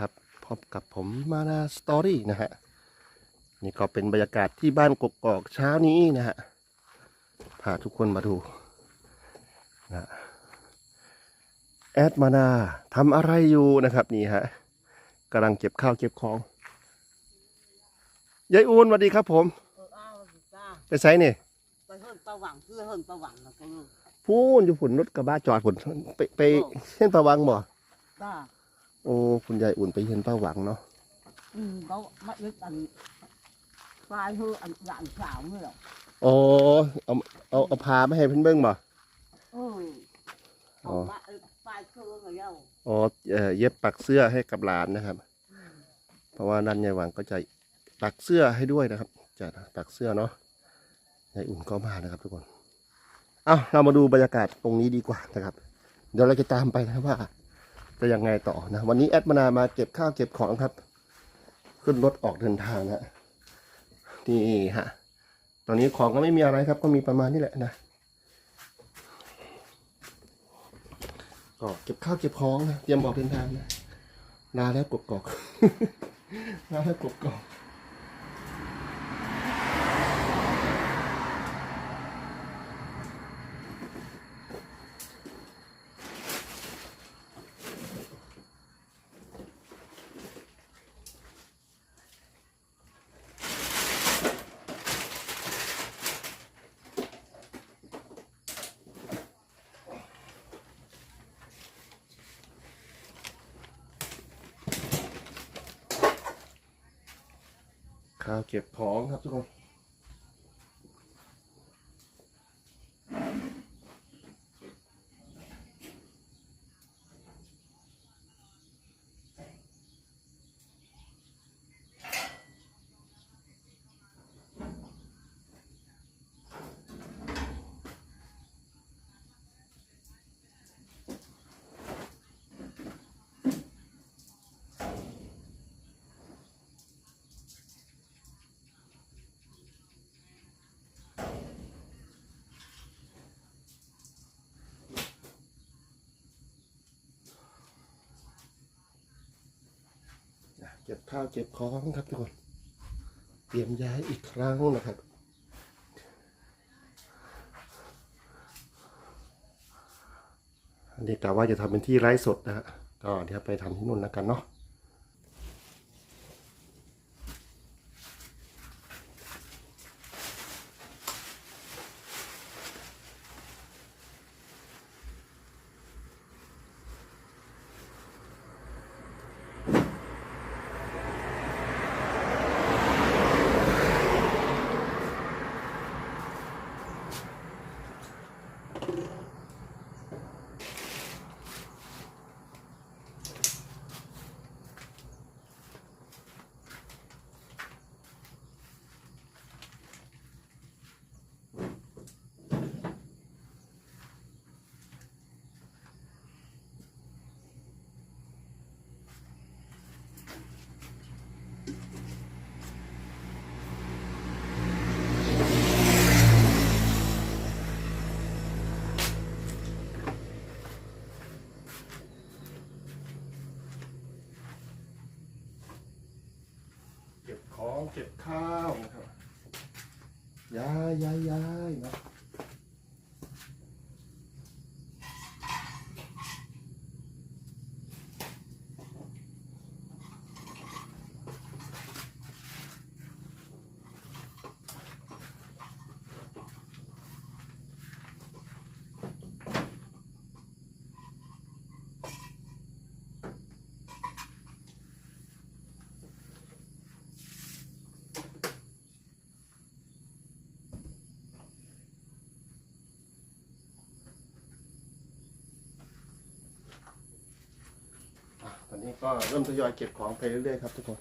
ครับพบกับผมมานาสตอรี่นะฮะนี่ก็เป็นบรรยากาศที่บ้านกกอกเช้านี้นะฮะพาทุกคนมาดูนะแอดมานาทำอะไรอยู่นะครับนี่ฮะกำลังเก็บข้าวเก็บของยายอูนสวัสดีครับ ผมเอออ้าวจ้าไปไซเนี่ยไปเฮิ่นประหวังเพื่อเฮิ่นประหวังแล้วก็อยู่พูนอยู่ผุนรถกระบะจอดผุนไปไปเส้นประวังบ่จ้า โอ้คุณยายอุ่นไปเห็นประวังเนาะอืมเขามาลึกอันปลายคืออันหลานสาวเนี่ยหรออ๋อเอาเอาเอาพาไม่ให้เพิ่นเบิ่งบ่เออเอามาเออปลายคือไงเล่าอ๋อเอ่อเย็บปักเสื้อให้กับหลานนะครับ เพราะว่านั่นยายหวังก็จะปักเสื้อให้ด้วยนะครับจะปักเสื้อเนาะยายอุ่นก็มานะครับทุกคนเอาเรามาดูบรรยากาศตรงนี้ดีกว่านะครับ เดี๋ยวเราจะตามไปนะว่า จะยังไงต่อนะ วันนี้แอดมานามาเก็บข้าวเก็บของครับ ขึ้นรถออกเดินทางนะนี่ฮะ ตอนนี้ของก็ไม่มีอะไรครับ ก็มีประมาณนี้แหละนะก็เก็บข้าวเก็บของนะเตรียมออกเดินทางนะลาแล้วกบกอกลาแล้วกบกอก ข้าวเก็บของครับทุกคน เก็บข้าวเก็บของครับทุกคน เตรียมย้ายอีกครั้งนะครับ อันนี้กะว่าจะทำเป็นที่ไร้สดนะฮะก็เดี๋ยวไปทำที่นู่นแล้วกันเนาะ เก็บข้าวนะครับย้ายย้ายย้ายนะ ก็เริ่มทยอยเก็บของไปเรื่อยๆครับทุกคน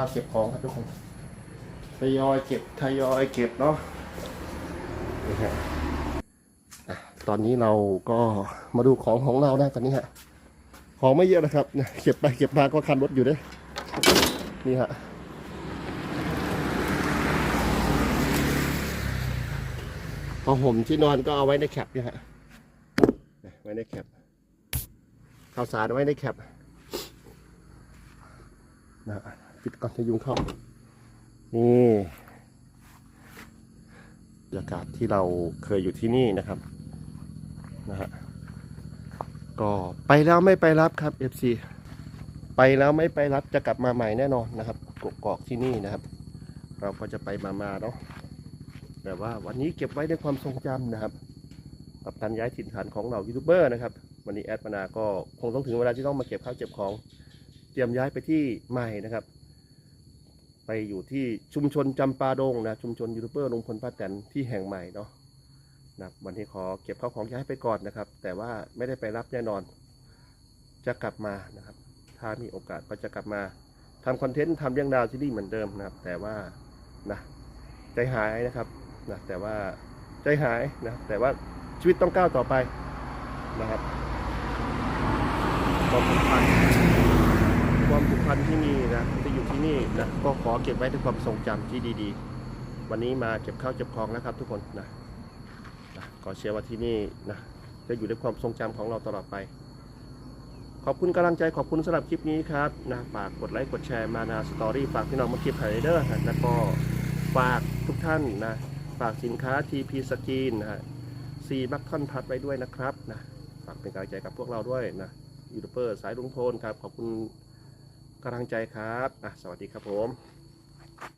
ข้าวเก็บของครับทุกคนทยอยเก็บทยอยเก็บเนาะนี่ฮะอะตอนนี้เราก็มาดูของของเรานะตอนนี้ฮะของไม่เยอะนะครับนะเก็บไปเก็บมาก็คันรถอยู่เด้ยนี่ฮะพอห่มที่นอนก็เอาไว้ในแคปเนี่ยฮะไว้ในแคปข้าวสารไว้ในแคปนะ ปิดก่อนจะยุงเข้า นี่บรรยากาศที่เราเคยอยู่ที่นี่นะครับนะฮะก็ไปแล้วไม่ไปรับครับ FC ไปแล้วไม่ไปรับจะกลับมาใหม่แน่นอนนะครับกกอกที่นี่นะครับ เราก็จะไปมามาเนาะแต่ว่าวันนี้เก็บไว้ในความทรงจำนะครับกับการย้ายถิ่นฐานของเรายูทูบเบอร์นะครับ วันนี้แอดมานาก็คงต้องถึงเวลาที่ต้องมาเก็บข้าวเก็บของ เตรียมย้ายไปที่ใหม่นะครับ ไปอยู่ที่ชุมชนจำปาดงนะชุมชนยูทูบเบอร์ลุงพลป้าแตนที่แห่งใหม่เนาะนะวันนี้ขอเก็บข้าวของย้ายไปก่อนนะครับ แต่ว่าไม่ได้ไปรับแน่นอน จะกลับมานะครับ ถ้ามีโอกาสก็จะกลับมาทำคอนเทนต์ทำเรื่องราวที่นี่เหมือนเดิมนะครับ แต่ว่านะใจหายนะครับนะแต่ว่าใจหายนะแต่ว่าชีวิตต้องก้าวต่อไปนะครับความผูกพัน ความผูกพันที่มีนะที่อยู่ที่นี่นะก็ขอเก็บไว้ในความทรงจำที่ดี ๆ วันนี้มาเก็บข้าวเก็บของนะครับ ทุกคนนะนะขอเชื่อว่าที่นี่นะจะอยู่ในความทรงจำของเราตลอดไป ขอบคุณกำลังใจขอบคุณสำหรับคลิปนี้ครับนะฝากกดไลค์กดแชร์มานาสตอรี่ฝากพี่น้องมาคลิปไฮเดอร์นะแล้วก็ฝากทุกท่านนะฝากสินค้า TP Skin นะฮะซีบัคคอนพัดไว้ด้วยนะครับนะฝากเป็นกำลังใจกับพวกเราด้วยนะยูทูบเบอร์สายลุงโทนครับ ขอบคุณ กำลังใจครับอะสวัสดีครับผม